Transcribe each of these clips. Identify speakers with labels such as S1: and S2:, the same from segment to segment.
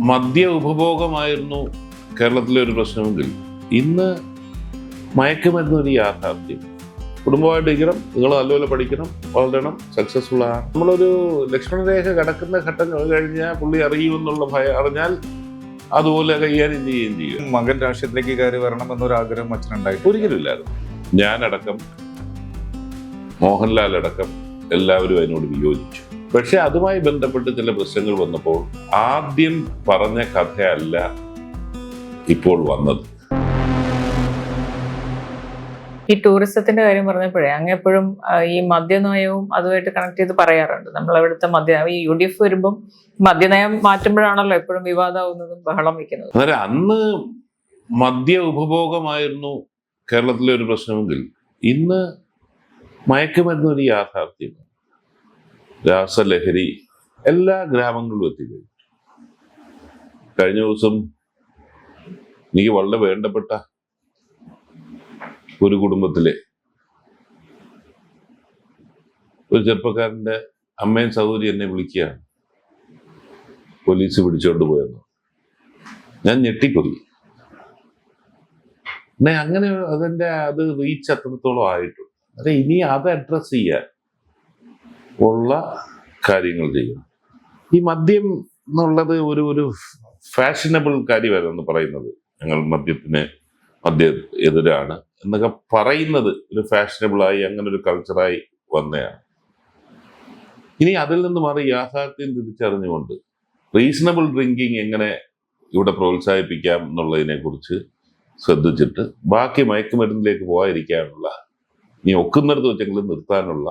S1: മദ്യ ഉപഭോഗമായിരുന്നു കേരളത്തിലെ ഒരു പ്രശ്നമെങ്കിൽ ഇന്ന് മയക്കുമരുന്ന് ഒരു യാഥാർത്ഥ്യം. കുടുംബമായിട്ട് ഇരിക്കണം നിങ്ങൾ നല്ലപോലെ പഠിക്കണം വളരണം സക്സസ്ഫുൾ ആണ്. നമ്മളൊരു ലക്ഷ്മണരേഖ കടക്കുന്ന ഘട്ടം കഴിഞ്ഞാൽ പുള്ളി അറിയുമെന്നുള്ള ഭയം അറിഞ്ഞാൽ അതുപോലെ കൈകാര്യം ചെയ്യുകയും ചെയ്യും.
S2: മകൻ രാഷ്ട്രീയത്തിലേക്ക് കയറി വരണം എന്നൊരു ആഗ്രഹം അച്ഛനുണ്ടായിട്ട്
S1: ഒരിക്കലുമില്ലായിരുന്നു ഞാനടക്കം മോഹൻലാൽ അടക്കം എല്ലാവരും അതിനോട് വിയോജിച്ചു. പക്ഷെ അതുമായി ബന്ധപ്പെട്ട് ചില പ്രശ്നങ്ങൾ വന്നപ്പോൾ ആദ്യം പറഞ്ഞ കഥയല്ല ഇപ്പോൾ വന്നത്.
S3: ഈ ടൂറിസത്തിന്റെ കാര്യം പറഞ്ഞപ്പോഴേ അങ്ങ് എപ്പോഴും ഈ മദ്യനയവും അതുമായിട്ട് കണക്ട് ചെയ്ത് പറയാറുണ്ട്. നമ്മൾ അവിടുത്തെ മദ്യ ഈ യു ഡി എഫ് വരുമ്പം മദ്യനയം മാറ്റുമ്പോഴാണല്ലോ എപ്പോഴും വിവാദമാവുന്നതും ബഹളം വയ്ക്കുന്നത്.
S1: അതെ അന്ന് മദ്യ ഉപഭോഗമായിരുന്നു കേരളത്തിലെ ഒരു പ്രശ്നമെങ്കിൽ ഇന്ന് മയക്കുമരുന്ന് ഒരു യാഥാർത്ഥ്യം രാസലഹരി എല്ലാ ഗ്രാമങ്ങളിലും എത്തിക്കഴിഞ്ഞു. കഴിഞ്ഞ ദിവസം എനിക്ക് വളരെ വേണ്ടപ്പെട്ട ഒരു കുടുംബത്തിലെ ഒരു ചെറുപ്പക്കാരന്റെ അമ്മയും സഹോദരി എന്നെ വിളിക്കുകയാണ്. പോലീസ് പിടിച്ചോണ്ട് പോയെന്ന്. ഞാൻ പിന്നെ അങ്ങനെ അതിന്റെ അത് റീച്ച് അത്രത്തോളം ആയിട്ടുണ്ട് അതെ ഇനി അത് അഡ്രസ് ചെയ്യാൻ. ഉള്ള കാര്യങ്ങൾ ചെയ്യണം ഈ മദ്യം എന്നുള്ളത് ഒരു ഒരു ഫാഷനബിൾ കാര്യമായിരുന്നു പറയുന്നത്. ഞങ്ങൾ മദ്യത്തിന് മദ്യ എതിരാണ് എന്നൊക്കെ പറയുന്നത് ഒരു ഫാഷനബിളായി അങ്ങനെ ഒരു കൾച്ചറായി വന്നതാണ്. ഇനി അതിൽ നിന്ന് മാറി യാഥാർത്ഥ്യം തിരിച്ചറിഞ്ഞുകൊണ്ട് റീസണബിൾ ഡ്രിങ്കിങ് എങ്ങനെ ഇവിടെ പ്രോത്സാഹിപ്പിക്കാം എന്നുള്ളതിനെ കുറിച്ച് ശ്രദ്ധിച്ചിട്ട് ബാക്കി മയക്കുമരുന്നിലേക്ക് പോകാതിരിക്കാനുള്ള ഇനി ഒക്കുന്നിടത്ത് വെച്ചെങ്കിലും നിർത്താനുള്ള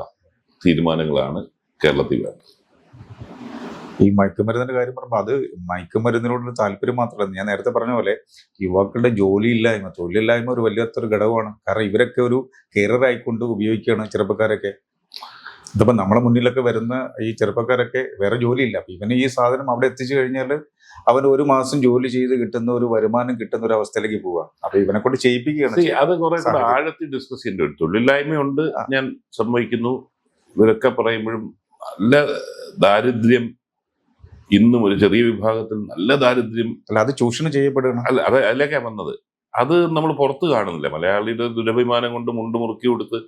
S1: തീരുമാനങ്ങളാണ് കേരളത്തിൽ വേണ്ടത്.
S2: ഈ മയക്കുമരുന്നിന്റെ കാര്യം പറയുമ്പോൾ അത് മയക്കുമരുന്നിനോടൊരു താല്പര്യം മാത്രമല്ല. ഞാൻ നേരത്തെ പറഞ്ഞ പോലെ യുവാക്കളുടെ ജോലിയില്ലായ്മ തൊഴിലില്ലായ്മ ഒരു വലിയൊരു ഘടകമാണ്. കാരണം ഇവരൊക്കെ ഒരു കരിയർ ആയിക്കൊണ്ട് ഉപയോഗിക്കുകയാണ് ചെറുപ്പക്കാരൊക്കെ. ഇതിപ്പോ നമ്മളെ മുന്നിലൊക്കെ വരുന്ന ഈ ചെറുപ്പക്കാരൊക്കെ വേറെ ജോലിയില്ല. അപ്പൊ ഇവന് ഈ സാധനം അവിടെ എത്തിച്ചു കഴിഞ്ഞാൽ അവൻ ഒരു മാസം ജോലി ചെയ്ത് കിട്ടുന്ന ഒരു വരുമാനം കിട്ടുന്ന ഒരു അവസ്ഥയിലേക്ക് പോവാ. അപ്പൊ ഇവനെ കൊണ്ട് ചെയ്യിപ്പിക്കുകയാണ്
S1: അത് കുറെ ആഴത്തിൽ ഡിസ്കസ് ചെയ്യേണ്ടി വരും. തൊഴിലില്ലായ്മയുണ്ട്. ഞാൻ സമ്മതിക്കുന്നു ഇവരൊക്കെ പറയുമ്പോഴും നല്ല ദാരിദ്ര്യം ഇന്നും ഒരു ചെറിയ വിഭാഗത്തിൽ നല്ല ദാരിദ്ര്യം
S2: അല്ല അത് ചൂഷണം ചെയ്യപ്പെടുകയാണ്.
S1: അല്ല അത് അതിലേക്കാണ് വന്നത്. അത് നമ്മൾ പുറത്ത് കാണുന്നില്ല. മലയാളിയുടെ ദുരഭിമാനം കൊണ്ട് മുണ്ട് മുറുക്കി കൊടുത്ത്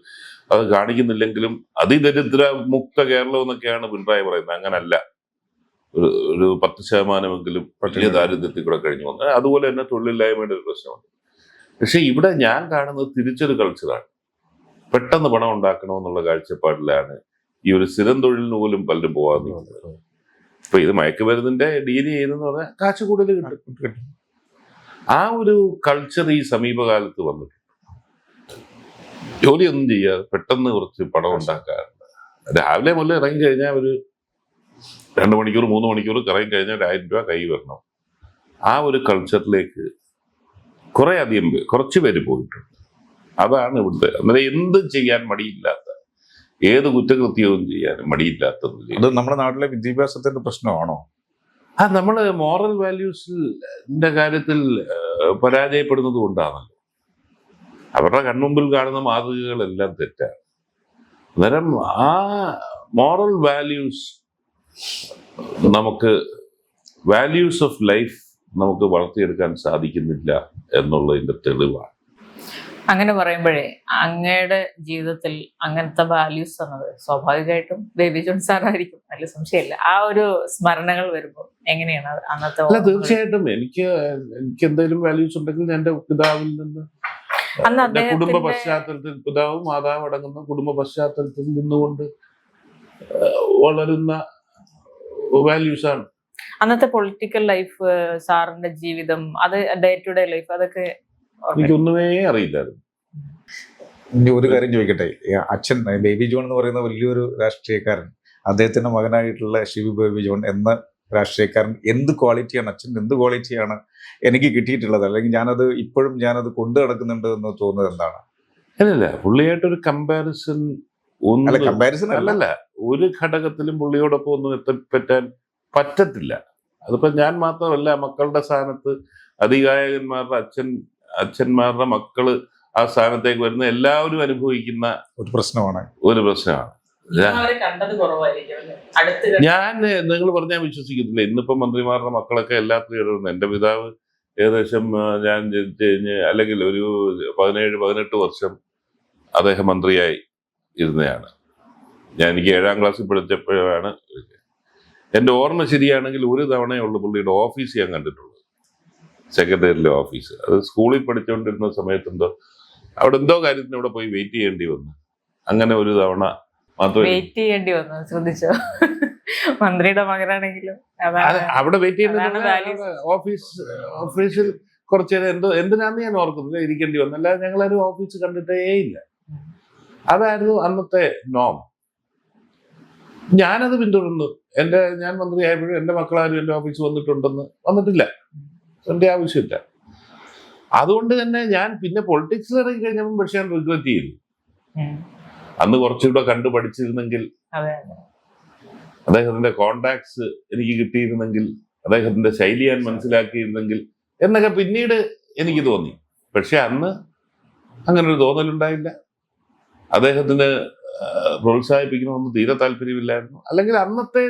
S1: അത് കാണിക്കുന്നില്ലെങ്കിലും അതിദരിദ്ര മുക്ത കേരളം എന്നൊക്കെയാണ് പിണറായി പറയുന്നത്. അങ്ങനല്ല. ഒരു ഒരു പത്ത് ശതമാനമെങ്കിലും വലിയ ദാരിദ്ര്യത്തിൽ കൂടെ കഴിഞ്ഞു വന്നത് അതുപോലെ തന്നെ തൊഴിലില്ലായ്മയുടെ ഒരു പ്രശ്നമുണ്ട്. പക്ഷെ ഇവിടെ ഞാൻ കാണുന്നത് തിരിച്ചൊരു കൾച്ചറാണ് പെട്ടെന്ന് പണം ഉണ്ടാക്കണമെന്നുള്ള കാഴ്ചപ്പാടിലാണ് ഈ ഒരു സ്ഥിരം തൊഴിലിന് പോലും പലരും പോകാൻ നിൽക്കുന്നത്. ഇപ്പൊ ഇത് മയക്കുമരുന്നിന്റെ ഡീൽ ചെയ്യുന്നതെന്ന് പറഞ്ഞാൽ കാശ് കൂടുതൽ കിട്ടും. ആ ഒരു കൾച്ചർ ഈ സമീപകാലത്ത് വന്നിട്ടുണ്ട്. ജോലിയൊന്നും ചെയ്യാതെ പെട്ടെന്ന് കുറച്ച് പണം ഉണ്ടാക്കാറുണ്ട്. രാവിലെ മുതൽ ഇറങ്ങി കഴിഞ്ഞാൽ ഒരു രണ്ട് മണിക്കൂർ മൂന്ന് മണിക്കൂർ ഇറങ്ങി കഴിഞ്ഞാൽ ഒരു ആയിരം രൂപ കൈ വരണം. ആ ഒരു കൾച്ചറിലേക്ക് കുറെ അധികം കുറച്ച് പേര് പോയിട്ടുണ്ട്. അതാണ് ഇവിടുത്തെ. അന്നേരം എന്തും ചെയ്യാൻ മടിയില്ലാത്ത ഏത് കുറ്റകൃത്യവും ചെയ്യാൻ മടിയില്ലാത്ത
S2: അത് നമ്മുടെ നാട്ടിലെ വിദ്യാഭ്യാസത്തിന്റെ പ്രശ്നമാണോ?
S1: ആ നമ്മൾ മോറൽ വാല്യൂസിന്റെ കാര്യത്തിൽ പരാജയപ്പെടുന്നത് കൊണ്ടാണല്ലോ. അവരുടെ കൺമുമ്പിൽ കാണുന്ന മാതൃകകളെല്ലാം തെറ്റാണ്. അന്നേരം ആ മോറൽ വാല്യൂസ് നമുക്ക് വാല്യൂസ് ഓഫ് ലൈഫ് നമുക്ക് വളർത്തിയെടുക്കാൻ സാധിക്കുന്നില്ല എന്നുള്ളതിന്റെ തെളിവാണ്.
S3: അങ്ങനെ പറയുമ്പോഴേ അങ്ങയുടെ ജീവിതത്തിൽ അങ്ങനത്തെ വാല്യൂസ് എന്നത് സ്വാഭാവികമായിട്ടും ബേബി ജോൺ സാറായിരിക്കും അതിൽ സംശയമില്ല. ആ ഒരു സ്മരണകൾ വരുമ്പോൾ എങ്ങനെയാണ് അന്നത്തെ
S1: അല്ല തീർച്ചയായിട്ടും. എനിക്ക് എനിക്ക് എന്തെങ്കിലും വാല്യൂസ് ഉണ്ടെങ്കിൽ എന്റെ പിതാവിൽ നിന്ന്
S3: അന്ന്
S1: കുടുംബ പശ്ചാത്തലത്തിൽ പിതാവും മാതാവും അടങ്ങുന്ന കുടുംബ പശ്ചാത്തലത്തിൽ നിന്നുകൊണ്ട് വളരുന്ന വാല്യൂസ് ആണ്.
S3: അന്നത്തെ പൊളിറ്റിക്കൽ ലൈഫ് സാറിന്റെ ജീവിതം അത് ഡേ ടു ഡേ ലൈഫ് അതൊക്കെ
S1: എനിക്കൊന്നുമേ അറിയില്ലായിരുന്നു.
S2: ഇനി ഒരു കാര്യം ചോദിക്കട്ടെ? അച്ഛൻ ബേബി ജോൺ എന്ന് പറയുന്ന വലിയൊരു രാഷ്ട്രീയക്കാരൻ അദ്ദേഹത്തിന്റെ മകനായിട്ടുള്ള ഷിബു ബേബി ജോൺ എന്ന രാഷ്ട്രീയക്കാരൻ എന്ത് ക്വാളിറ്റിയാണ്? അച്ഛൻ എന്ത് ക്വാളിറ്റിയാണ് എനിക്ക് കിട്ടിയിട്ടുള്ളത്? അല്ലെങ്കിൽ ഞാനത് ഇപ്പോഴും ഞാനത് കൊണ്ടു നടക്കുന്നുണ്ട് എന്ന് തോന്നുന്നത് എന്താണ്?
S1: അല്ലല്ല പുള്ളിയായിട്ടൊരു കമ്പാരിസൺ
S2: അല്ല
S1: ഒന്നും
S2: കമ്പാരിസൺ
S1: അല്ലല്ല ഒരു ഘടകത്തിലും പുള്ളിയോടൊപ്പം ഒന്നും എത്തിപ്പറ്റാൻ പറ്റത്തില്ല. അതിപ്പോ ഞാൻ മാത്രമല്ല മക്കളുടെ സ്ഥാനത്ത് അധികായകന്മാരുടെ അച്ഛൻ അച്ഛന്മാരുടെ മക്കൾ ആ സ്ഥാനത്തേക്ക് വരുന്ന എല്ലാവരും അനുഭവിക്കുന്ന
S2: ഒരു പ്രശ്നമാണ്.
S1: ഒരു പ്രശ്നമാണ്.
S3: ഞാൻ കണ്ടത് കുറവായിരിക്കും അല്ലേ? അടുത്ത്
S1: ഞാൻ നിങ്ങൾ പറഞ്ഞാൽ വിശ്വസിക്കത്തില്ല. ഇന്നിപ്പം മന്ത്രിമാരുടെ മക്കളൊക്കെ എല്ലാത്തിലും ഇടപെടുന്നു എന്റെ പിതാവ് ഏകദേശം ഞാൻ ജനിച്ചു കഴിഞ്ഞ് അല്ലെങ്കിൽ ഒരു പതിനേഴ് പതിനെട്ട് വർഷം അദ്ദേഹം മന്ത്രിയായി ഇരുന്നതാണ് ഞാൻ എനിക്ക് ഏഴാം ക്ലാസ്സിൽ പഠിച്ചപ്പോഴാണ്. എന്റെ ഓർമ്മ ശരിയാണെങ്കിൽ ഒരു തവണയേ ഉള്ളൂ പുള്ളിയുടെ ഓഫീസ് ഞാൻ കണ്ടിട്ടുള്ളത് സെക്രട്ടേറിയറ്റിലെ ഓഫീസ് അത് സ്കൂളിൽ പഠിച്ചുകൊണ്ടിരുന്ന സമയത്തുണ്ടോ? അവിടെ എന്തോ കാര്യത്തിന് ഇവിടെ പോയി വെയിറ്റ് ചെയ്യേണ്ടി വന്നു. അങ്ങനെ ഒരു തവണ
S3: വെയിറ്റ് ചെയ്യേണ്ടി വന്നു ശ്രദ്ധിച്ചോ? മന്ത്രിയുടെ മകനാണെങ്കിലും
S1: അവിടെ വെയിറ്റ് ചെയ്യുന്ന ഓഫീസ് ഓഫീസിൽ കുറച്ച് നേരം എന്തോ എന്തിനാന്ന് ഞാൻ ഓർക്കുന്നില്ല ഇരിക്കേണ്ടി വന്നു. അല്ലാതെ ഞങ്ങളൊരു ഓഫീസ് കണ്ടിട്ടേ ഇല്ല. അതായിരുന്നു അന്നത്തെ നോം ഞാനത് പിന്തുടർന്നു. എന്റെ ഞാൻ മന്ത്രി മന്ത്രിയായപ്പോഴും എന്റെ മക്കളാരും എന്റെ ഓഫീസ് വന്നിട്ടുണ്ടെന്ന് വന്നിട്ടില്ല. എന്റെ ആവശ്യമില്ല. അതുകൊണ്ട് തന്നെ ഞാൻ പിന്നെ പൊളിറ്റിക്സിൽ ഇറങ്ങി കഴിഞ്ഞപ്പോൾ പക്ഷെ ഞാൻ റിഗ്രറ്റ് ചെയ്തു അന്ന് കുറച്ചുകൂടെ കണ്ടു പഠിച്ചിരുന്നെങ്കിൽ അദ്ദേഹത്തിന്റെ കോണ്ടാക്ട്സ് എനിക്ക് കിട്ടിയിരുന്നെങ്കിൽ അദ്ദേഹത്തിന്റെ ശൈലി ഞാൻ മനസ്സിലാക്കിയിരുന്നെങ്കിൽ എന്നൊക്കെ പിന്നീട് എനിക്ക് തോന്നി. പക്ഷെ അന്ന് അങ്ങനെ ഒരു തോന്നലുണ്ടായില്ല. അദ്ദേഹത്തിന് പ്രോത്സാഹിപ്പിക്കണമെന്ന് തീരെ താല്പര്യമില്ലായിരുന്നു. അല്ലെങ്കിൽ അന്നത്തെ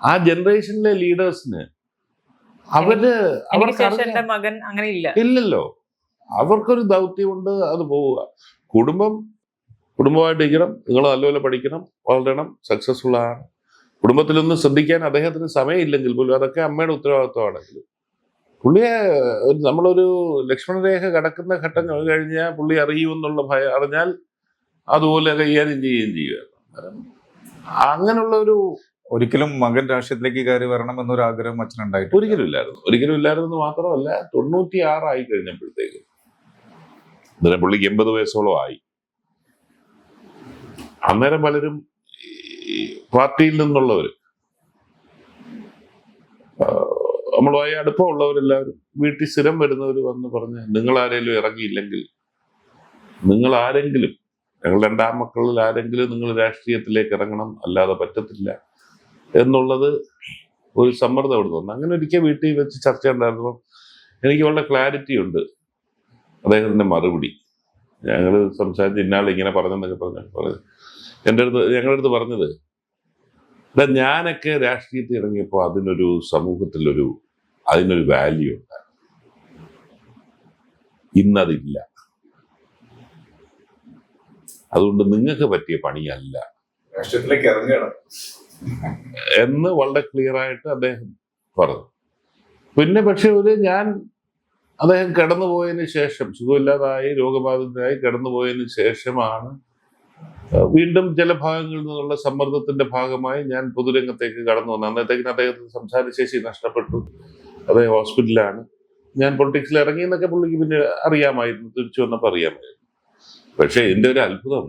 S1: ആ ജനറേഷനിലെ ലീഡേഴ്സിന്
S3: അവർ
S1: അവർക്ക്
S3: മകൻ അങ്ങനെ ഇല്ല
S1: ഇല്ലല്ലോ. അവർക്കൊരു ദൗത്യമുണ്ട് അത് പോവുക. കുടുംബം കുടുംബമായിട്ട് ഇരിക്കണം നിങ്ങൾ നല്ലപോലെ പഠിക്കണം വളരണം സക്സസ്ഫുൾ ആണ്. കുടുംബത്തിലൊന്നും ശ്രദ്ധിക്കാൻ അദ്ദേഹത്തിന് സമയമില്ലെങ്കിൽ പോലും അതൊക്കെ അമ്മയുടെ ഉത്തരവാദിത്വമാണെങ്കിലും. പുള്ളിയെ നമ്മളൊരു ലക്ഷ്മണരേഖ കടക്കുന്ന ഘട്ടം കഴിഞ്ഞാൽ പുള്ളി അറിയുമെന്നുള്ള ഭയം അറിഞ്ഞാൽ അതുപോലെ കൈകാര്യം ചെയ്യുകയും ചെയ്യുക. അങ്ങനെയുള്ള ഒരു
S2: ഒരിക്കലും മകൻ രാഷ്ട്രീയത്തിലേക്ക് കയറി വരണം എന്നൊരു ആഗ്രഹം അച്ഛനുണ്ടായിട്ട്
S1: ഒരിക്കലും ഇല്ലായിരുന്നു. ഒരിക്കലും ഇല്ലായിരുന്നു മാത്രമല്ല തൊണ്ണൂറ്റി ആറായി കഴിഞ്ഞപ്പോഴത്തേക്ക്. അന്നേരം പുള്ളിക്ക് എൺപത് വയസ്സോളം ആയി. അന്നേരം പലരും പാർട്ടിയിൽ നിന്നുള്ളവർ നമ്മളുമായി അടുപ്പമുള്ളവരെല്ലാവരും വീട്ടിൽ സ്ഥിരം വരുന്നവർ വന്ന് പറഞ്ഞ് നിങ്ങൾ ആരെങ്കിലും ഇറങ്ങിയില്ലെങ്കിൽ നിങ്ങൾ ആരെങ്കിലും ഞങ്ങൾ രണ്ടാം മക്കളിൽ ആരെങ്കിലും നിങ്ങൾ രാഷ്ട്രീയത്തിലേക്ക് ഇറങ്ങണം അല്ലാതെ പറ്റത്തില്ല. എന്നുള്ളത് ഒരു സമ്മർദ്ദം അവിടെ നിന്ന് അങ്ങനെ ഒരിക്കൽ വീട്ടിൽ വെച്ച് ചർച്ച ഉണ്ടായിരുന്നു എനിക്ക് വളരെ ക്ലാരിറ്റി ഉണ്ട് അദ്ദേഹത്തിന്റെ മറുപടി. ഞങ്ങൾ സംസാരിച്ച് ഇന്നാൾ ഇങ്ങനെ പറഞ്ഞെന്നൊക്കെ പറഞ്ഞു പറഞ്ഞു എന്റെ അടുത്ത് ഞങ്ങളുടെ അടുത്ത് പറഞ്ഞത് അല്ല ഞാനൊക്കെ രാഷ്ട്രീയത്തിൽ ഇറങ്ങിയപ്പോൾ അതിനൊരു സമൂഹത്തിലൊരു അതിനൊരു വാല്യൂ ഉണ്ട് ഇന്നതില്ല. അതുകൊണ്ട് നിങ്ങൾക്ക് പറ്റിയ പണിയല്ല.
S2: രാഷ്ട്രീയത്തിലേക്ക് ഇറങ്ങുകയാണ്.
S1: എന്ന് വളരെ ക്ലിയർ ആയിട്ട് അദ്ദേഹം പറഞ്ഞു. പിന്നെ പക്ഷെ ഒരു ഞാൻ അദ്ദേഹം കടന്നുപോയതിന് ശേഷം സുഖമില്ലാതായി രോഗബാധിതരായി കടന്നുപോയതിന് ശേഷമാണ് വീണ്ടും ചില ഭാഗങ്ങളിൽ നിന്നുള്ള സമ്മർദ്ദത്തിന്റെ ഭാഗമായി ഞാൻ പൊതുരംഗത്തേക്ക് കടന്നു വന്നു. അന്നത്തേക്കിന് അദ്ദേഹത്തിന് സംസാരശേഷി നഷ്ടപ്പെട്ടു. അദ്ദേഹം ഹോസ്പിറ്റലിലാണ്. ഞാൻ പൊളിറ്റിക്സിൽ ഇറങ്ങി എന്നൊക്കെ പുള്ളിക്ക് പിന്നെ അറിയാമായിരുന്നു. തിരിച്ചു വന്നപ്പോൾ അറിയാമായിരുന്നു. പക്ഷേ എന്റെ ഒരു അത്ഭുതം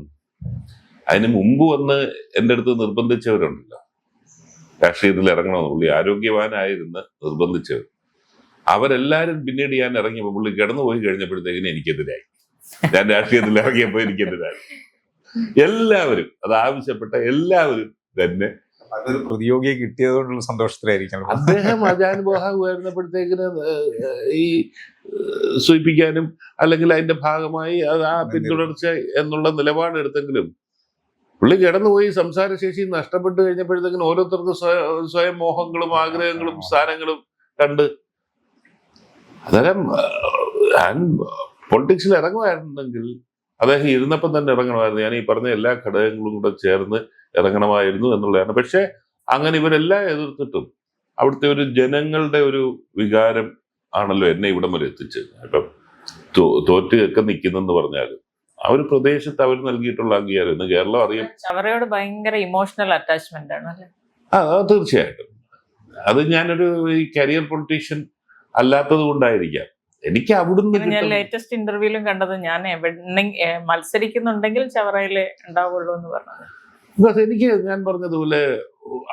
S1: അതിന് മുമ്പ് വന്ന് എന്റെ അടുത്ത് നിർബന്ധിച്ചവരുണ്ടല്ലോ. രാഷ്ട്രീയത്തിൽ ഇറങ്ങണമെന്ന്. പുള്ളി ആരോഗ്യവാനായിരുന്ന് നിർബന്ധിച്ചവർ. അവരെല്ലാരും പിന്നീട് ഞാൻ ഇറങ്ങിയപ്പോൾ പുള്ളി കിടന്നുപോയി കഴിഞ്ഞപ്പോഴത്തേക്കിന് എനിക്കെതിരായി. ഞാൻ രാഷ്ട്രീയത്തിൽ ഇറങ്ങിയപ്പോൾ എനിക്കെതിരായി. എല്ലാവരും അത് ആവശ്യപ്പെട്ട എല്ലാവരും തന്നെ
S2: അതൊരു പ്രതിയോഗിയെ കിട്ടിയതുകൊണ്ടുള്ള സന്തോഷത്തിലായിരിക്കണം.
S1: അദ്ദേഹം അജാനുബാഹുവായിരുന്നപ്പോഴത്തേക്കിന് ഈ സൂചിപ്പിക്കാനും അല്ലെങ്കിൽ അതിന്റെ ഭാഗമായി അത് ആ പിന്തുടർച്ച എന്നുള്ള നിലപാടെടുത്തെങ്കിലും പുള്ളി കിടന്നുപോയി സംസാരശേഷി നഷ്ടപ്പെട്ടു കഴിഞ്ഞപ്പോഴത്തേക്കും ഓരോരുത്തർക്കും സ്വയം മോഹങ്ങളും ആഗ്രഹങ്ങളും സ്ഥാനങ്ങളും കണ്ട്. അന്നേരം പൊളിറ്റിക്സിൽ ഇറങ്ങുമായിരുന്നെങ്കിൽ അദ്ദേഹം ഇരുന്നപ്പം തന്നെ ഇറങ്ങണമായിരുന്നു. ഞാൻ ഈ പറഞ്ഞ എല്ലാ ഘടകങ്ങളും കൂടെ ചേർന്ന് ഇറങ്ങണമായിരുന്നു എന്നുള്ളതാണ്. പക്ഷെ അങ്ങനെ ഇവരെല്ലാം എതിർത്തിട്ടും അവിടുത്തെ ഒരു ജനങ്ങളുടെ ഒരു വികാരം ആണല്ലോ എന്നെ ഇവിടം വരെ എത്തിച്ചത്. ഇപ്പം തോറ്റ് ഒക്കെ നിൽക്കുന്നെന്ന് പറഞ്ഞാൽ ആ ഒരു പ്രദേശത്ത് അവർ നൽകിയിട്ടുള്ള അംഗീകാരം ഇന്ന് കേരളം അറിയാം.
S3: അവരോട് ഭയങ്കര ഇമോഷണൽ അറ്റാച്ച്മെന്റ് ആണ്
S1: ആ തീർച്ചയായിട്ടും. അത് ഞാനൊരു ഈ കരിയർ പൊളിറ്റീഷ്യൻ അല്ലാത്തത് കൊണ്ടായിരിക്കാം. എനിക്ക് അവിടുന്ന്
S3: ഞാൻ ലേറ്റസ്റ്റ് ഇന്റർവ്യൂലും കണ്ടത് ഞാൻ എവിടെ മത്സരിക്കുന്നുണ്ടെങ്കിൽ ചവറയിലെ ഉണ്ടാവുള്ളൂ എന്ന് പറഞ്ഞത്.
S1: ബിക്കോസ് എനിക്ക് ഞാൻ പറഞ്ഞതുപോലെ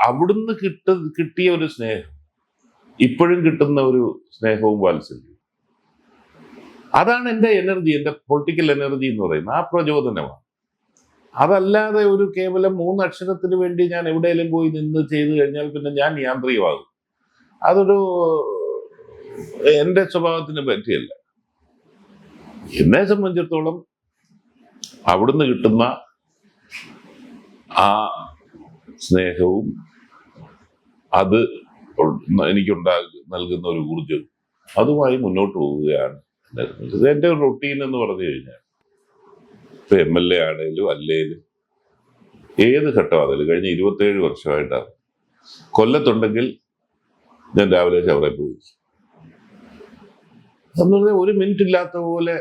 S1: അവിടുന്ന് കിട്ട കിട്ടിയ ഒരു സ്നേഹം ഇപ്പോഴും കിട്ടുന്ന ഒരു സ്നേഹവും വാത്സല്യവും. അതാണ് എന്റെ എനർജി എന്റെ പൊളിറ്റിക്കൽ എനർജി എന്ന് പറയുന്നത്. ആ പ്രചോദനമാണ്. അതല്ലാതെ ഒരു കേവലം മൂന്ന് അക്ഷരത്തിന് വേണ്ടി ഞാൻ എവിടെയെങ്കിലും പോയി നിന്ന് ചെയ്തു കഴിഞ്ഞാൽ പിന്നെ ഞാൻ യാന്ത്രികമാകും. അതൊരു എന്റെ സ്വഭാവത്തിന് പറ്റിയല്ല. എന്നെ സംബന്ധിച്ചിടത്തോളം അവിടുന്ന് കിട്ടുന്ന ആ സ്നേഹവും അത് എനിക്കുണ്ടാ നൽകുന്ന ഒരു ഊർജവും അതുമായി മുന്നോട്ട് പോവുകയാണ്. ഇത് എന്റെ റൊട്ടീൻ എന്ന് പറഞ്ഞു കഴിഞ്ഞാൽ ഇപ്പൊ എം എൽ എ ആണേലും അല്ലേലും ഏത് ഘട്ടമാണെങ്കിലും കഴിഞ്ഞ ഇരുപത്തേഴ് വർഷമായിട്ടാണ്. കൊല്ലത്തുണ്ടെങ്കിൽ ഞാൻ രാവിലെ ചവറെ പോയി. എന്ന് പറഞ്ഞാൽ ഒരു മിനിറ്റ് ഇല്ലാത്ത പോലെ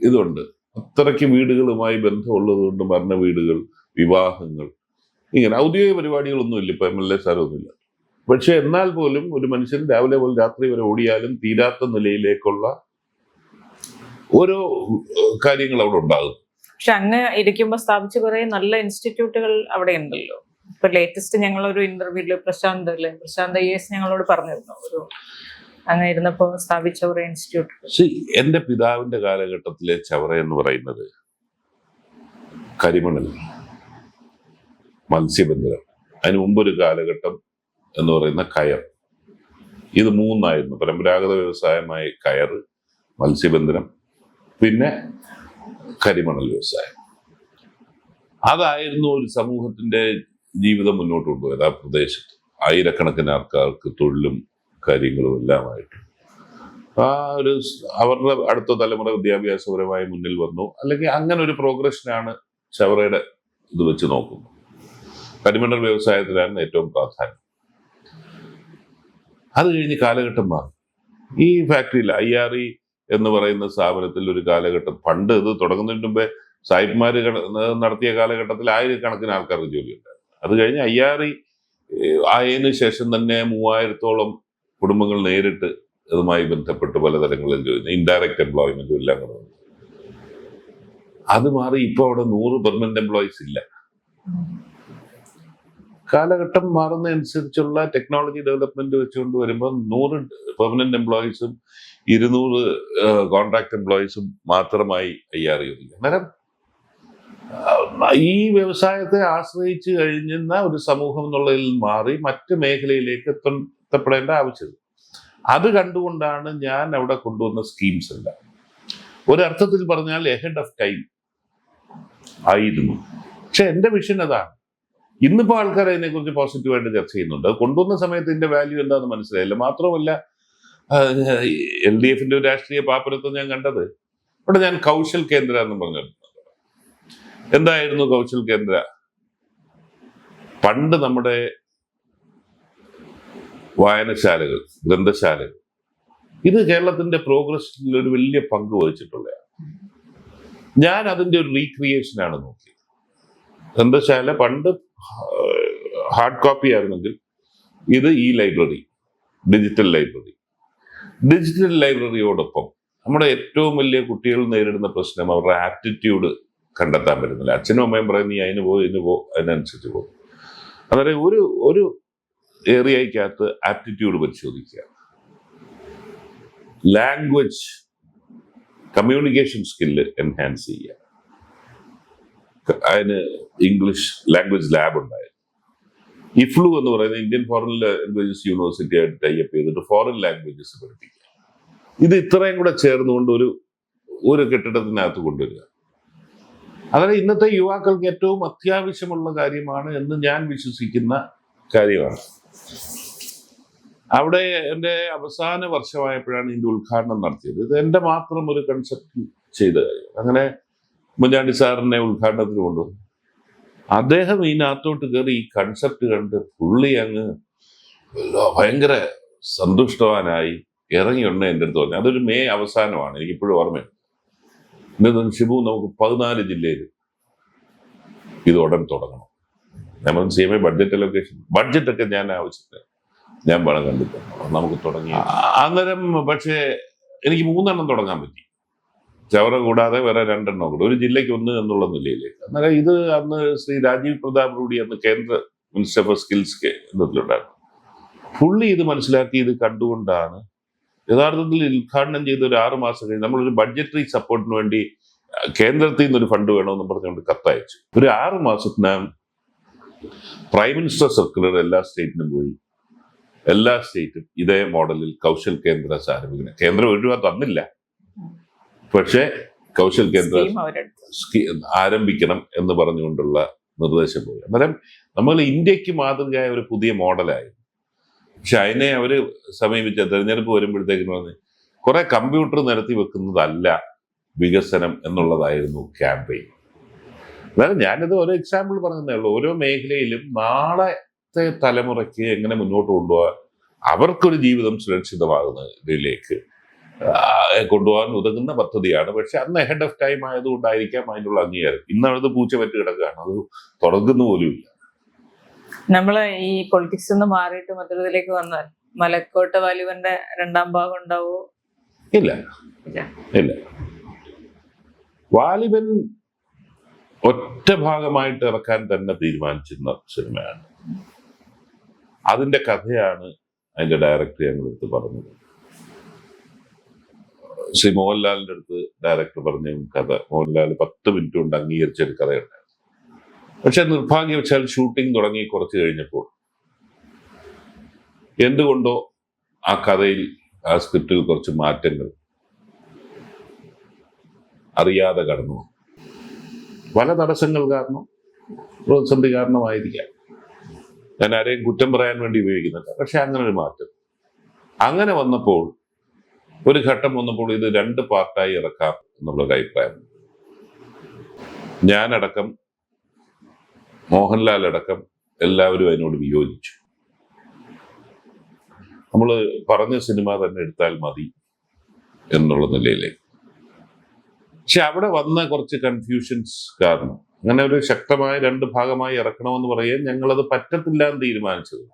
S1: ഇതുണ്ട്. അത്രയ്ക്ക് വീടുകളുമായി ബന്ധമുള്ളത് കൊണ്ട് മരണ വീടുകൾ വിവാഹങ്ങൾ ഇങ്ങനെ ഔദ്യോഗിക പരിപാടികളൊന്നും ഇല്ല. ഇപ്പൊ എം എൽ എ സാരൊന്നുമില്ല പക്ഷെ എന്നാൽ പോലും ഒരു മനുഷ്യൻ രാവിലെ പോലും രാത്രി വരെ ഓടിയാലും തീരാത്ത നിലയിലേക്കുള്ള ഓരോ കാര്യങ്ങൾ അവിടെ ഉണ്ടാകും.
S3: പക്ഷെ അങ്ങ് ഇരിക്കുമ്പോൾ സ്ഥാപിച്ച കുറെ നല്ല ഇൻസ്റ്റിറ്റ്യൂട്ടുകൾ അവിടെ ഉണ്ടല്ലോ. ഇപ്പൊ ലേറ്റസ്റ്റ് ഒരു ഇന്റർവ്യൂൽ പ്രശാന്ത് അല്ലേ? പ്രശാന്ത് ഐ എസ് ഞങ്ങളോട് പറഞ്ഞിരുന്നു. ഒരു അങ്ങ് ഇരുന്നപ്പോ സ്ഥാപിച്ച കുറെ ഇൻസ്റ്റിറ്റ്യൂട്ട്
S1: എന്റെ പിതാവിന്റെ കാലഘട്ടത്തിലെ ചവറ എന്ന് പറയുന്നത് കരിമണൽ മത്സ്യബന്ധനം. അതിന് മുമ്പൊരു കാലഘട്ടം എന്ന് പറയുന്ന കയർ. ഇത് മൂന്നായിരുന്നു. പരമ്പരാഗത വ്യവസായമായ കയർ മത്സ്യബന്ധനം പിന്നെ കരിമണൽ വ്യവസായം. അതായിരുന്നു ഒരു സമൂഹത്തിന്റെ ജീവിതം മുന്നോട്ട് കൊണ്ടുപോയത് ആ പ്രദേശത്ത്. ആയിരക്കണക്കിന് ആൾക്കാർക്ക് തൊഴിലും കാര്യങ്ങളും എല്ലാമായിട്ട്. ആ ഒരു അവരുടെ അടുത്ത തലമുറ വിദ്യാഭ്യാസപരമായി മുന്നിൽ വന്നു. അല്ലെങ്കിൽ അങ്ങനെ ഒരു പ്രോഗ്രഷനാണ് ചവറയുടെ ഇത് വെച്ച് നോക്കുന്നത്. കരിമണൽ വ്യവസായത്തിലാണ് ഏറ്റവും പ്രാധാന്യം. അത് കഴിഞ്ഞ് കാലഘട്ടം മാറി. ഈ ഫാക്ടറിയിൽ ഐ ആർ ഇ എന്ന് പറയുന്ന സ്ഥാപനത്തിൽ ഒരു കാലഘട്ടം. പണ്ട് ഇത് തുടങ്ങുന്നതിന് മുമ്പേ സായിപ്പ്മാര് നടത്തിയ കാലഘട്ടത്തിൽ ആയിരക്കണക്കിന് ആൾക്കാർക്ക് ജോലിയുണ്ടായിരുന്നു. അത് കഴിഞ്ഞ് അയ്യാറി ആയതിനു ശേഷം തന്നെ മൂവായിരത്തോളം കുടുംബങ്ങൾ നേരിട്ട് അതുമായി ബന്ധപ്പെട്ട് പലതരങ്ങളിൽ ജോലി ഇൻഡയറക്റ്റ് എംപ്ലോയ്മെന്റും എല്ലാം കൂടെ. അത് മാറി ഇപ്പൊ അവിടെ നൂറ് പെർമനന്റ് എംപ്ലോയീസ് ഇല്ല. കാലഘട്ടം മാറുന്നതനുസരിച്ചുള്ള ടെക്നോളജി ഡെവലപ്മെന്റ് വെച്ചുകൊണ്ട് വരുമ്പോൾ നൂറ് പെർമനന്റ് എംപ്ലോയീസും ഇരുന്നൂറ് കോൺട്രാക്ട് എംപ്ലോയീസും മാത്രമായി തയ്യാറിയിരിക്കും അന്നേരം ഈ വ്യവസായത്തെ ആശ്രയിച്ച് കഴിഞ്ഞുന്ന ഒരു സമൂഹം എന്നുള്ളതിൽ മാറി മറ്റ് മേഖലയിലേക്ക് എത്ത- എത്തപ്പെടേണ്ട ആവശ്യം അത് കണ്ടുകൊണ്ടാണ് ഞാൻ അവിടെ കൊണ്ടുവന്ന സ്കീംസ് എല്ലാം. ഒരർത്ഥത്തിൽ പറഞ്ഞാൽ എഹെഡ് ഓഫ് ടൈം ആയിരുന്നു. പക്ഷെ എന്റെ വിഷൻ അതാണ്. ഇന്നിപ്പോ ആൾക്കാർ അതിനെക്കുറിച്ച് പോസിറ്റീവായിട്ട് ചർച്ച ചെയ്യുന്നുണ്ട്. കൊണ്ടുവന്ന സമയത്ത് ഇതിന്റെ വാല്യൂ എന്താണെന്ന് മനസ്സിലായില്ല. മാത്രമല്ല എൽ ഡി എഫിന്റെ ഒരു രാഷ്ട്രീയ പാപ്പരത്വം ഞാൻ കണ്ടത്. ഇവിടെ ഞാൻ കൗശൽ കേന്ദ്ര എന്ന് പറഞ്ഞു എന്തായിരുന്നു കൗശൽ കേന്ദ്ര? പണ്ട് നമ്മുടെ വായനശാലകൾ ഗ്രന്ഥശാലകൾ ഇത് കേരളത്തിന്റെ പ്രോഗ്രസിൽ ഒരു വലിയ പങ്ക് വഹിച്ചിട്ടുള്ളതാണ്. ഞാൻ അതിന്റെ ഒരു റീക്രിയേഷൻ ആണ് നോക്കിയത്. ഗ്രന്ഥശാല പണ്ട് ഹാർഡ് കോപ്പി ആയിരുന്നെങ്കിൽ ഇത് ഈ ലൈബ്രറി ഡിജിറ്റൽ ലൈബ്രറി. ഡിജിറ്റൽ ലൈബ്രറിയോടൊപ്പം നമ്മുടെ ഏറ്റവും വലിയ കുട്ടികൾ നേരിടുന്ന പ്രശ്നം അവരുടെ ആറ്റിറ്റ്യൂഡ് കണ്ടെത്താൻ പറ്റുന്നില്ല. അച്ഛനും അമ്മയും പറയും നീ അതിന് പോ ഇതിന് പോ അതിനനുസരിച്ച് പോകും. അതായത് ഒരു ഒരു ഏറിയയ്ക്കകത്ത് ആപ്റ്റിറ്റ്യൂഡ് പരിശോധിക്കുക. ലാംഗ്വേജ് കമ്മ്യൂണിക്കേഷൻ സ്കില്ല് എൻഹാൻസ് ചെയ്യുക. അതിന് ഇംഗ്ലീഷ് ലാംഗ്വേജ് ലാബ് ഉണ്ടായിരുന്നു. ഇഫ്ലു എന്ന് പറയുന്ന ഇന്ത്യൻ ഫോറിൻ ലാംഗ്വേജസ് യൂണിവേഴ്സിറ്റി ആയിട്ട് ടൈപ്പ് ചെയ്തിട്ട് ഫോറിൻ ലാംഗ്വേജസ് പഠിപ്പിക്കുക. ഇത് ഇത്രയും കൂടെ ചേർന്നുകൊണ്ട് ഒരു ഒരു കെട്ടിടത്തിനകത്ത് കൊണ്ടുവരിക. അങ്ങനെ ഇന്നത്തെ യുവാക്കൾക്ക് ഏറ്റവും അത്യാവശ്യമുള്ള കാര്യമാണ് എന്ന് ഞാൻ വിശ്വസിക്കുന്ന കാര്യമാണ്. അവിടെ എന്റെ അവസാന വർഷമായപ്പോഴാണ് ഇതിന്റെ ഉദ്ഘാടനം നടത്തിയത്. ഇത് എന്റെ മാത്രം ഒരു കൺസെപ്റ്റ് ചെയ്ത കാര്യം. അങ്ങനെ ഉമ്മൻചാണ്ടി സാറിനെ ഉദ്ഘാടനത്തിന് കൊണ്ടുവന്നു. അദ്ദേഹം ഇതിനകത്തോട്ട് കയറി ഈ കൺസെപ്റ്റ് കണ്ട് പുള്ളി അങ്ങ് ഭയങ്കര സന്തുഷ്ടവാനായി ഇറങ്ങി ഉടനെ എന്റെ അടുത്ത് പറഞ്ഞു. അതൊരു മേ അവസാനമാണ് എനിക്കിപ്പോഴും ഓർമ്മയുണ്ട്. എന്നിട്ട് ഷിബു നമുക്ക് പതിനാല് ജില്ലയിൽ ഇത് ഉടൻ തുടങ്ങണം. പറഞ്ഞു C M I budget location ബഡ്ജറ്റൊക്കെ ഞാൻ ആവശ്യത്തിന് ഞാൻ പണം കണ്ടിട്ടുണ്ട് നമുക്ക് തുടങ്ങി അന്നേരം പക്ഷേ എനിക്ക് മൂന്നെണ്ണം തുടങ്ങാൻ പറ്റി. ചവറ കൂടാതെ വേറെ രണ്ടെണ്ണം കൂടെ. ഒരു ജില്ലയ്ക്ക് ഒന്ന് എന്നുള്ള നിലയിലേക്ക് അന്നേരം ഇത് അന്ന് ശ്രീ രാജീവ് പ്രതാപ് റൂഡി അന്ന് കേന്ദ്ര മിനിസ്റ്റർ ഫോർ സ്കിൽസ് എന്നതിലുണ്ടായിരുന്നു പുള്ളി ഇത് മനസ്സിലാക്കി ഇത് കണ്ടുകൊണ്ടാണ് യഥാർത്ഥത്തിൽ ഉദ്ഘാടനം ചെയ്ത ഒരു ആറ് മാസം കഴിഞ്ഞ് നമ്മളൊരു ബഡ്ജറ്ററി സപ്പോർട്ടിന് വേണ്ടി കേന്ദ്രത്തിൽ നിന്നൊരു ഫണ്ട് വേണമെന്ന് പറഞ്ഞുകൊണ്ട് കത്തയച്ചു. ഒരു ആറ് മാസത്തിനകം പ്രൈം മിനിസ്റ്റർ സർക്കുലർ എല്ലാ സ്റ്റേറ്റിനും പോയി. എല്ലാ സ്റ്റേറ്റും ഇതേ മോഡലിൽ കൗശൽ കേന്ദ്ര ആരംഭിക്കണം കേന്ദ്രം രൂപ തന്നില്ല. പക്ഷേ കൗശൽ കേന്ദ്ര ആരംഭിക്കണം എന്ന് പറഞ്ഞുകൊണ്ടുള്ള നിർദ്ദേശം പോയി. അന്നേരം നമ്മൾ ഇന്ത്യയ്ക്ക് മാതൃകയായ ഒരു പുതിയ മോഡലായി പക്ഷെ അതിനെ അവർ സമീപിച്ച തെരഞ്ഞെടുപ്പ് വരുമ്പോഴത്തേക്കിന് പറഞ്ഞ് കുറെ കമ്പ്യൂട്ടർ നിരത്തി വെക്കുന്നതല്ല വികസനം എന്നുള്ളതായിരുന്നു ക്യാമ്പയിൻ. അതായത് ഞാനിത് ഒരു എക്സാമ്പിൾ പറഞ്ഞതേ ഉള്ളൂ. ഓരോ മേഖലയിലും നാളത്തെ തലമുറയ്ക്ക് എങ്ങനെ മുന്നോട്ട് കൊണ്ടുപോകാൻ അവർക്കൊരു ജീവിതം സുരക്ഷിതമാകുന്നതിലേക്ക് കൊണ്ടുപോകാൻ ഉതകുന്ന പദ്ധതിയാണ്. പക്ഷെ അന്ന് ഹെഡ് ഓഫ് ടൈം ആയതുകൊണ്ടായിരിക്കാം അതിനുള്ള അംഗീകാരം. ഇന്നത് പൂച്ച പറ്റി കിടക്കുകയാണ്. അത് തുടങ്ങുന്ന പോലുമില്ല
S3: നമ്മൾ ഈ പൊളിറ്റിക്സ് നിന്ന് മാറിയിട്ട് മറ്റൊരിതിലേക്ക് വന്നാൽ മലക്കോട്ട വാലിബന്റെ രണ്ടാം ഭാഗം ഉണ്ടാവോ?
S1: ഇല്ല.
S3: ഇല്ല.
S1: ഇല്ല. വാലിബൻ ഒറ്റ ഭാഗമായിട്ട് ഇറക്കാൻ തന്നെ തീരുമാനിച്ചിരുന്ന സിനിമയാണ്. അതിന്റെ കഥയാണ് അതിന്റെ ഡയറക്ടർ ഞങ്ങൾ എടുത്ത് പറഞ്ഞത്. ശ്രീ മോഹൻലാലിന്റെ അടുത്ത് ഡയറക്ടർ പറഞ്ഞ കഥ. മോഹൻലാൽ പത്ത് മിനിറ്റ് കൊണ്ട് അംഗീകരിച്ച ഒരു കഥയുണ്ടായിരുന്നു പക്ഷെ നിർഭാഗ്യവശാൽ ഷൂട്ടിംഗ് തുടങ്ങി കുറച്ച് കഴിഞ്ഞപ്പോൾ എന്തുകൊണ്ടോ ആ കഥയിൽ ആ സ്ക്രിപ്റ്റിൽ കുറച്ച് മാറ്റങ്ങൾ അറിയാതെ കടന്നു പല തടസ്സങ്ങൾ കാരണം പ്രതിസന്ധി കാരണമായിരിക്കാം. ഞാൻ ആരെയും കുറ്റം പറയാൻ വേണ്ടി ഉപയോഗിക്കുന്നില്ല. പക്ഷെ അങ്ങനെ ഒരു മാറ്റം. അങ്ങനെ വന്നപ്പോൾ ഒരു ഘട്ടം വന്നപ്പോൾ ഇത് രണ്ട് പാർട്ടായി ഇറക്കാം എന്നുള്ളൊരു അഭിപ്രായം. ഞാനടക്കം മോഹൻലാൽ അടക്കം എല്ലാവരും അതിനോട് വിയോജിച്ചു. നമ്മൾ പറഞ്ഞ സിനിമ തന്നെ എടുത്താൽ മതി എന്നുള്ള നിലയിലേക്ക്. പക്ഷെ അവിടെ വന്ന കുറച്ച് കൺഫ്യൂഷൻസ് കാരണം അങ്ങനെ ഒരു ശക്തമായ രണ്ട് ഭാഗമായി ഇറക്കണമെന്ന് പറയാൻ ഞങ്ങളത് പറ്റത്തില്ല എന്ന് തീരുമാനിച്ചത്.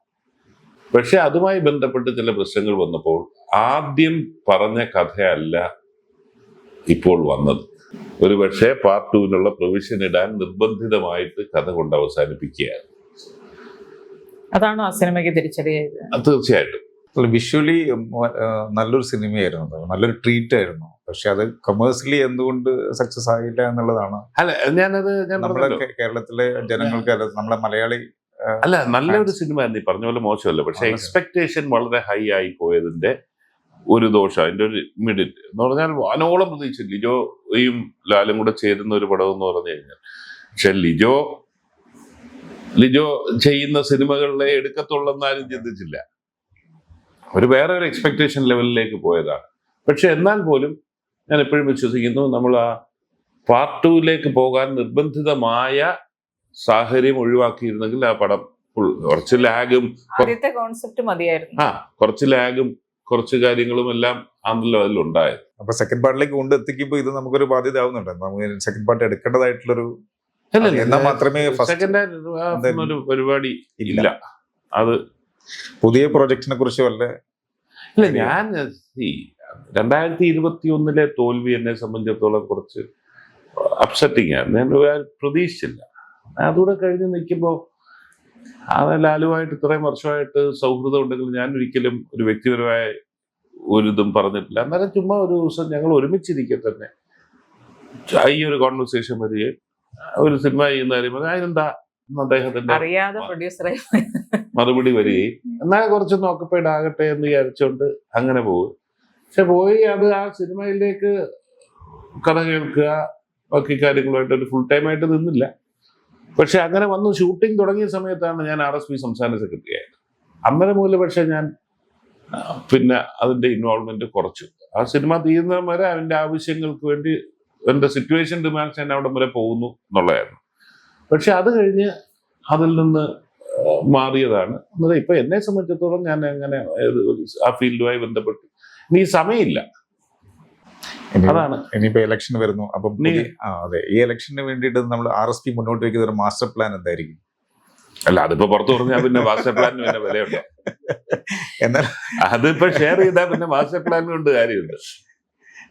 S1: പക്ഷെ അതുമായി ബന്ധപ്പെട്ട് ചില പ്രശ്നങ്ങൾ വന്നപ്പോൾ ആദ്യം പറഞ്ഞ കഥയല്ല ഇപ്പോൾ വന്നത്. ഒരു പക്ഷേ പാർട്ട് ടുവിനുള്ള പ്രൊവിഷൻ ഇടാൻ നിർബന്ധിതമായിട്ട് കഥ കൊണ്ട് അവസാനിപ്പിക്കുകയാണ്.
S3: അതാണോ ആ സിനിമയ്ക്ക് തിരിച്ചടിയായത്
S1: അത് തീർച്ചയായിട്ടും.
S2: വിഷ്വലി നല്ലൊരു സിനിമയായിരുന്നു നല്ലൊരു ട്രീറ്റ് ആയിരുന്നു. പക്ഷെ അത് കൊമേഴ്സ്യലി എന്തുകൊണ്ട് സക്സസ് ആയില്ല എന്നുള്ളതാണ്.
S1: അല്ല ഞാനത്.
S2: കേ- കേരളത്തിലെ ജനങ്ങൾക്ക് നമ്മുടെ നമ്മളെ മലയാളി
S1: അല്ല നല്ലൊരു സിനിമ നീ പറഞ്ഞ പോലെ മോശമല്ല. പക്ഷെ. എക്സ്പെക്ടേഷൻ വളരെ ഹൈ ആയി പോയതിന്റെ ഒരു ദോഷം അതിന്റെ ഒരു മിഡിൽ എന്ന് പറഞ്ഞാൽ വാനോളം പ്രതീക്ഷ ലിജോയും ലാലും കൂടെ ചേരുന്ന ഒരു പടം എന്ന് പറഞ്ഞു കഴിഞ്ഞാൽ. പക്ഷെ ലിജോ ലിജോ ചെയ്യുന്ന സിനിമകളിലെ എടുക്കത്തുള്ളെന്നാരും ചിന്തിച്ചില്ല. ഒരു വേറെ ഒരു എക്സ്പെക്ടേഷൻ ലെവലിലേക്ക് പോയതാണ്. പക്ഷെ എന്നാൽ പോലും ഞാൻ എപ്പോഴും വിശ്വസിക്കുന്നു നമ്മൾ ആ പാർട്ട് ടുവിലേക്ക് പോകാൻ നിർബന്ധിതമായ സാഹചര്യം ഒഴിവാക്കിയിരുന്നെങ്കിൽ ആ പടം ഫുൾ കുറച്ച് ലാഗും
S3: ആദ്യത്തെ കോൺസെപ്റ്റ് മതിയായിരുന്നു.
S1: ആ കുറച്ച് ലാഗും കുറച്ച് കാര്യങ്ങളും എല്ലാം ആണല്ലോ അതിലുണ്ടായത്
S2: അപ്പൊ സെക്കൻഡ് പാർട്ടിലേക്ക് കൊണ്ട് എത്തിക്കുമ്പോൾ ഇത് നമുക്കൊരു ബാധ്യത ആവുന്നുണ്ട് നമുക്ക് സെക്കൻഡ് പാർട്ട് എടുക്കേണ്ടതായിട്ടുള്ളൊരു എന്നാൽ മാത്രമേ
S1: സെക്കൻഡ് ഒരു പരിപാടി
S2: ഇല്ല.
S1: അത്
S2: പുതിയ പ്രോജക്റ്റിനെ കുറിച്ച് വല്ല
S1: ഇല്ല ഞാൻ രണ്ടായിരത്തി ഇരുപത്തി ഒന്നിലെ തോൽവി എന്നെ സംബന്ധിച്ചിടത്തോളം കുറച്ച് അപ്സെറ്റിംഗ് ആണ് ഞാൻ പ്രതീക്ഷിച്ചില്ല. അതുകൂടെ കഴിഞ്ഞ് നിൽക്കുമ്പോൾ അത് ലാലുവായിട്ട് ഇത്രയും വർഷമായിട്ട് സൗഹൃദം ഉണ്ടെങ്കിൽ ഞാൻ ഒരിക്കലും ഒരു വ്യക്തിപരമായ ഒരു ഇതും പറഞ്ഞിട്ടില്ല. അന്നേരം ചുമ്മാ ഒരു ദിവസം ഞങ്ങൾ ഒരുമിച്ചിരിക്കെ തന്നെ ഈ ഒരു കോൺവെർസേഷൻ വരികയും ഒരു സിനിമ ചെയ്യുന്ന കാര്യം അതിനെന്താ അദ്ദേഹത്തിന്റെ
S3: അറിയാതെ
S1: മറുപടി വരികയും എന്നാൽ കുറച്ച് ഓക്കുപ്പൈഡ് ആകട്ടെ എന്ന് വിചാരിച്ചുകൊണ്ട് അങ്ങനെ പോകും പക്ഷെ പോയി അത് ആ സിനിമയിലേക്ക് കഥ കേൾക്കുക ബാക്കി കാര്യങ്ങളുമായിട്ട് ഒരു ഫുൾ ടൈം ആയിട്ട് നിന്നില്ല. പക്ഷെ അങ്ങനെ വന്ന് ഷൂട്ടിംഗ് തുടങ്ങിയ സമയത്താണ് ഞാൻ ആർ എസ് പി സംസ്ഥാന സെക്രട്ടറി ആയത്. അന്നേരം മുതൽ പക്ഷെ ഞാൻ പിന്നെ അതിന്റെ ഇൻവോൾവ്മെന്റ് കുറച്ചു. ആ സിനിമ തീരുന്ന വരെ അതിന്റെ ആവശ്യങ്ങൾക്ക് വേണ്ടി എന്റെ സിറ്റുവേഷൻ ഡിമാൻഡ്സ് ഞാൻ അവിടെ വരെ പോകുന്നു എന്നുള്ളതായിരുന്നു. പക്ഷെ അത് കഴിഞ്ഞ് അതിൽ നിന്ന് മാറിയതാണ്. അന്നേരം ഇപ്പൊ എന്നെ സംബന്ധിച്ചിടത്തോളം ഞാൻ അങ്ങനെ ആ ഫീൽഡുമായി ബന്ധപ്പെട്ട് ഇനി സമയമില്ല. അതാണ്.
S2: ഇനിയിപ്പോ ഇലക്ഷൻ വരുന്നു. അപ്പം അതെ. ഈ ഇലക്ഷന് വേണ്ടിയിട്ട് നമ്മൾ ആർ എസ് പി മുന്നോട്ട് വെക്കുന്ന ഒരു മാസ്റ്റർ പ്ലാൻ എന്തായിരിക്കും?
S1: അല്ല അതിപ്പോ പുറത്തു പറഞ്ഞാൽ പിന്നെ മാസ്റ്റർ പ്ലാനിന് പിന്നെ വിലയുണ്ടോ?
S2: എന്നാൽ
S1: അതിപ്പോ ഷെയർ ചെയ്താൽ പിന്നെ മാസ്റ്റർ പ്ലാൻ കൊണ്ട് കാര്യമുണ്ട്.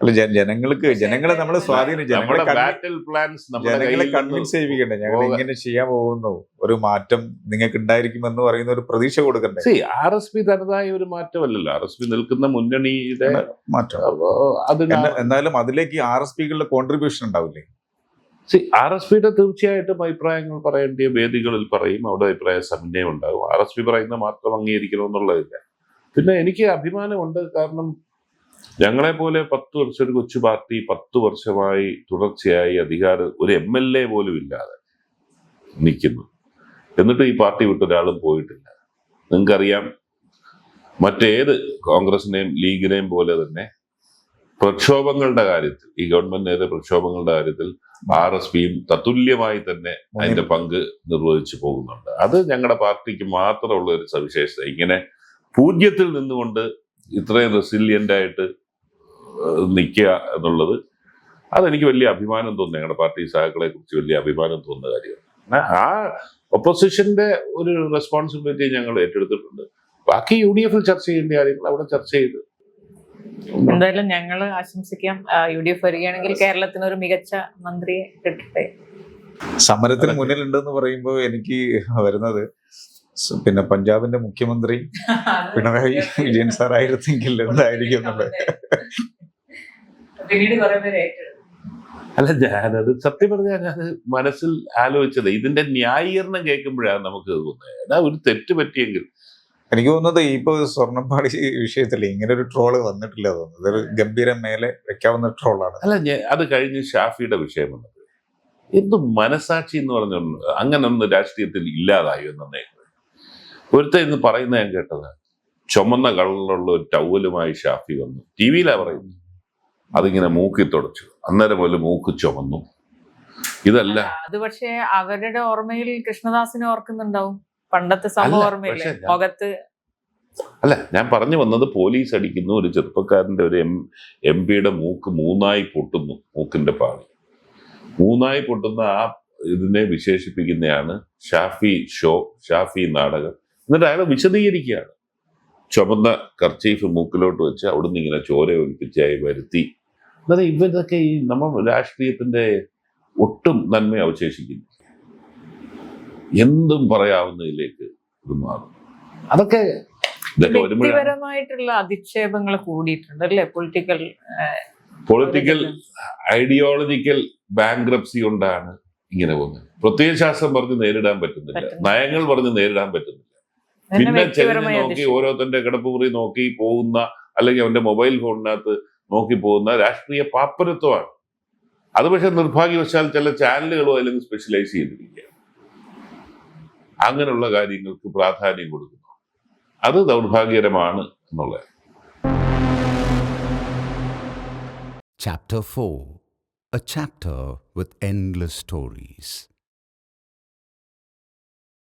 S2: അല്ല ജനങ്ങൾക്ക് ജനങ്ങളെ നമ്മൾ സ്വാധീനം ജനങ്ങളെ
S1: നമ്മുടെ ബാറ്റിൽ പ്ലാൻസ്
S2: ജനങ്ങളെ കൺവിൻസ് ചെയ്യിപ്പിക്കണ്ടേ? ഞങ്ങൾ ഇങ്ങനെ ചെയ്യാൻ പോകുന്നു. ഒരു മാറ്റം നിങ്ങൾക്ക് ഉണ്ടായിരിക്കുമെന്ന് പറയുന്ന ഒരു പ്രതീക്ഷ കൊടുക്കണ്ടേ?
S1: സി ആർ എസ് പി തനതായ ഒരു മാറ്റമല്ലല്ലോ. ആർ എസ് പി നിൽക്കുന്ന മുന്നണിയുടെ
S2: മാറ്റം. എന്നാലും അതിലേക്ക് ആർ എസ് പികളുടെ കോൺട്രിബ്യൂഷൻ ഉണ്ടാവില്ലേ?
S1: സി ആർ എസ് പിയുടെ തീർച്ചയായിട്ടും അഭിപ്രായങ്ങൾ പറയേണ്ടിയ വേദികളിൽ പറയും. അവിടെ അഭിപ്രായ സമന്വയം ഉണ്ടാകും. ആർ എസ് പി പറയുന്ന മാത്രം അംഗീകരിക്കണമെന്നുള്ളതില്ല. പിന്നെ എനിക്ക് അഭിമാനമുണ്ട്. കാരണം ഞങ്ങളെ പോലെ പത്ത് വർഷം ഒരു കൊച്ചു പാർട്ടി പത്ത് വർഷമായി തുടർച്ചയായി അധികാര ഒരു എം എൽ എ പോലും ഇല്ലാതെ നിൽക്കുന്നു. എന്നിട്ട് ഈ പാർട്ടി വിട്ട് ഒരാളും പോയിട്ടില്ല. നിങ്ങൾക്കറിയാം മറ്റേത് കോൺഗ്രസിനെയും ലീഗിനെയും പോലെ തന്നെ പ്രക്ഷോഭങ്ങളുടെ കാര്യത്തിൽ ഈ ഗവൺമെന്റ് നേരെ പ്രക്ഷോഭങ്ങളുടെ കാര്യത്തിൽ ആർ എസ് പിയും തത്തുല്യമായി തന്നെ അതിന്റെ പങ്ക് നിർവഹിച്ചു പോകുന്നുണ്ട്. അത് ഞങ്ങളുടെ പാർട്ടിക്ക് മാത്രമുള്ള ഒരു സവിശേഷത. ഇങ്ങനെ പൂജ്യത്തിൽ നിന്നുകൊണ്ട് ഇത്രയും റെസിലിയന്റ് ആയിട്ട് നിൽക്കുക എന്നുള്ളത് അതെനിക്ക് വലിയ അഭിമാനം തോന്നുന്നു. ഞങ്ങളുടെ പാർട്ടി സഹാക്കളെ കുറിച്ച് വലിയ അഭിമാനം തോന്നുന്ന കാര്യമാണ്. ആ- ഒപ്പോസിഷന്റെ ഒരു റെസ്പോൺസിബിലിറ്റി ഞങ്ങൾ ഏറ്റെടുത്തിട്ടുണ്ട്. ബാക്കി യു ഡി എഫിൽ ചർച്ച ചെയ്യേണ്ട കാര്യങ്ങൾ അവിടെ ചർച്ച ചെയ്ത്
S3: എന്തായാലും ഞങ്ങൾ ആശംസിക്കാം. യു ഡി എഫ് വരികയാണെങ്കിൽ കേരളത്തിന് ഒരു മികച്ച മന്ത്രിയെ കിട്ടട്ടെ.
S2: സമരത്തിന്. മുന്നിലുണ്ടെന്ന് പറയുമ്പോൾ എനിക്ക് വരുന്നത് പിന്നെ പഞ്ചാബിന്റെ മുഖ്യമന്ത്രി പിണറായി വിജയൻ സാർ ആയിരുന്നെങ്കിൽ എന്തായിരിക്കും
S1: അല്ല ഞാനത് സത്യം പറഞ്ഞാൽ ഞാനത് മനസ്സിൽ ആലോചിച്ചത്. ഇതിന്റെ ന്യായീകരണം കേൾക്കുമ്പോഴാണ് നമുക്ക് തോന്നുന്നത്. അതാ ഒരു തെറ്റ് പറ്റിയെങ്കിൽ.
S2: എനിക്ക് തോന്നുന്നത് ഇപ്പൊ സ്വർണപ്പാടി വിഷയത്തിൽ ഇങ്ങനെ ഒരു ട്രോൾ വന്നിട്ടില്ല തോന്നുന്നത് ഒരു ഗംഭീരം മേലെ വെക്കാവുന്ന ട്രോളാണ്
S1: അല്ല ഞാൻ അത് കഴിഞ്ഞ് ഷാഫിയുടെ വിഷയം വന്നത്. എന്ത് മനസാക്ഷി എന്ന് പറഞ്ഞു അങ്ങനെ ഒന്ന് രാഷ്ട്രീയത്തിൽ ഇല്ലാതായോ എന്നേ ഒരുത്ത ഇന്ന് പറയുന്ന ഞാൻ കേട്ടത്. ചുമന്ന കളറിലുള്ള ഒരു ടൗവലുമായി ഷാഫി വന്നു. ടി വിയിലാ പറയുന്നത്. അതിങ്ങനെ മൂക്കി തുടച്ചു. അന്നേരം പോലെ മൂക്ക് ചുമന്നു. ഇതല്ല.
S3: അത് പക്ഷേ അവരുടെ ഓർമ്മയിൽ കൃഷ്ണദാസിനെ ഓർക്കുന്നുണ്ടാവും. പണ്ടത്തെ സംഭവം
S1: ഓർമ്മയിൽ
S3: ഓർമ്മയില്ലേ മുഖത്ത്
S1: അല്ല ഞാൻ പറഞ്ഞു വന്നത് പോലീസ് അടിക്കുന്നു ഒരു ചെറുപ്പക്കാരന്റെ ഒരു എം എം പിയുടെ മൂക്ക് മൂന്നായി പൊട്ടുന്നു മൂക്കിന്റെ പാളി. മൂന്നായി പൊട്ടുന്ന ആ ഇതിനെ വിശേഷിപ്പിക്കുന്നതാണ് ഷാഫി ഷോ ഷാഫി നാടകം. എന്നിട്ട് അയാൾ വിശദീകരിക്കുകയാണ്. ചുമന്ന കർച്ചീഫ് മൂക്കിലോട്ട് വെച്ച് അവിടുന്ന് ഇങ്ങനെ ചോര ഒലിപ്പിച്ചായി വരുത്തി. എന്നാൽ ഇവരൊക്കെ ഈ നമ്മൾ രാഷ്ട്രീയത്തിന്റെ ഒട്ടും നന്മ അവശേഷിക്കുന്നു. എന്തും പറയാവുന്നതിലേക്ക് ഇത് മാറും. അതൊക്കെ
S3: വ്യക്തിപരമായിട്ടുള്ള അധിക്ഷേപങ്ങൾ കൂടിയിട്ടുണ്ട് അല്ലേ? പൊളിറ്റിക്കൽ
S1: പൊളിറ്റിക്കൽ ഐഡിയോളജിക്കൽ ബാങ്ക്രപ്സി കൊണ്ടാണ് ഇങ്ങനെ പോകുന്നത്. പ്രത്യയശാസ്ത്രം പറഞ്ഞ് നേരിടാൻ പറ്റുന്നില്ല.
S3: പറ്റുന്നില്ല.
S1: നയങ്ങൾ പറഞ്ഞ് നേരിടാൻ പറ്റുന്നില്ല. പിന്നെ ചെരിഞ്ഞ് നോക്കി ഓരോരുത്തന്റെ കിടപ്പുമുറി നോക്കി പോകുന്ന അല്ലെങ്കിൽ അവന്റെ മൊബൈൽ ഫോണിനകത്ത് നോക്കി പോകുന്ന രാഷ്ട്രീയ പാപ്പരത്വമാണ്. അത് പക്ഷെ നിർഭാഗ്യവശാൽ ചില ചാനലുകളോ അല്ലെങ്കിൽ സ്പെഷ്യലൈസ് ചെയ്തിരിക്കുക അങ്ങനെയുള്ള കാര്യങ്ങൾക്ക് പ്രാധാന്യം കൊടുക്കുന്നു. അത് ദൗർഭാഗ്യകരമാണ് എന്നുള്ളത്.
S4: Chapter 4 A chapter with endless stories.